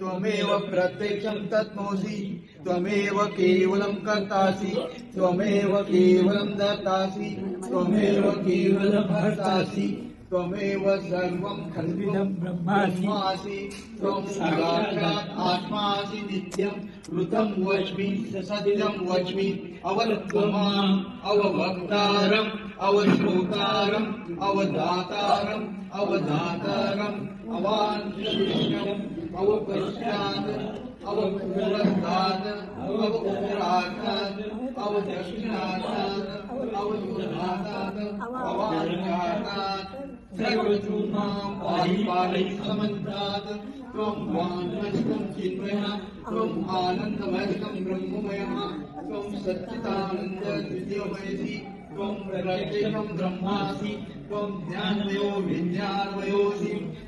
त्वमेव प्रत्यक्षं तत्नोसि त्वमेव केवलं कर्तासि त्वमेव केवलं दत्तासि त्वमेव केवलं भर्तासि। त्वमेव सर्वं खल्विदं ब्रह्मासि त्वं साक्षात् आत्मासि नित्यं ऋतं वच्मि सत्यं वच्मि अवत्वमाम् अववक्तारम् अवश्रोतारम् अवदातारम् अवदातारम् अवाञ्छिष्यम् अवपश्चात् अवपुरस्तात् अवपुरार्थात् अवदक्षिणार्थात् अवदुर्घातात् अवाञ्छातात् सर्वचूर्मां पारिपालयि समन्तात् त्वं प्रत्यक्षं ब्रह्मासि त्वं ज्ञानमयो विज्ञानमयोऽसि।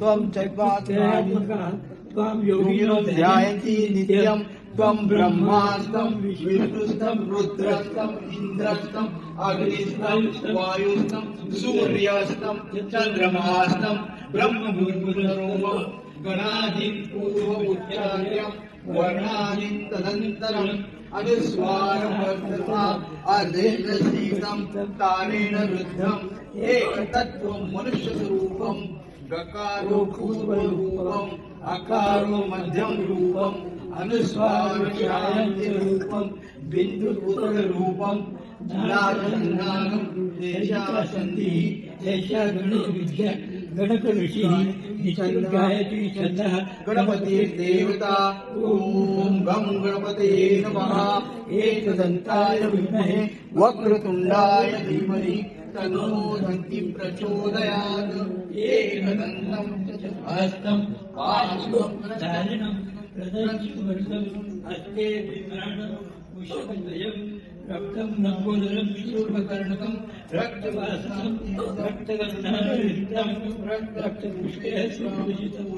त्वं त्वां योगिनो ध्यायन्ति नित्यं त्वं ब्रह्मास्तं विष्णुस्तं रुद्रस्तं इन्द्रस्तं अग्निस्तं वायुस्तं सूर्यस्तं चन्द्रमास्तं ब्रह्मभूर्भुवरूपं गणाधिं पूर्वमुच्चार्यं वर्णाधिं तदन्तरम् अनुस्वारमर्थता अर्धेन शीतं तारेण रुद्धम् एकतत्त्वं मनुष्यस्वरूपं गकारो पूर्वरूपम् अकारो मध्यम रूपम् रूपम रूपम् देशा संधि देशा गणित गणेशविद्या गणकऋषिः गायत्री छन्दः गणपतिर्देवता ॐ गं गणपतये नमः एकदन्ताय विद्महे वक्रतुण्डाय धीमहि तन्नो दन्ति प्रचोदयात् एकदन्तं हस्तं पार्श्वं धारिणं प्रदक्षिणवर्गं हस्ते विभ्राणं पुष्पद्वयं रक्तं नम्बोदरं शूर्पकर्णकं रक्तवासं रक्तगन्धारितं रक्तपुष्पे सुपूजितं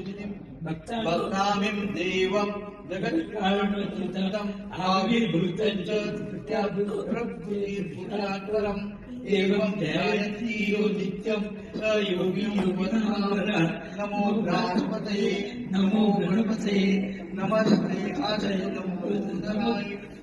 भक्तां भक्तामिं देवं जगत्कारणचितम् आविर्भूतं च प्रभुर्भुरात्परम् एवं ध्यायन्ति यो नित्यं स योगी योगिनामरः नमो बृहस्पतये नमो। गणपतये नमस्ते वन्दनाय श्रीकृष्णसूराय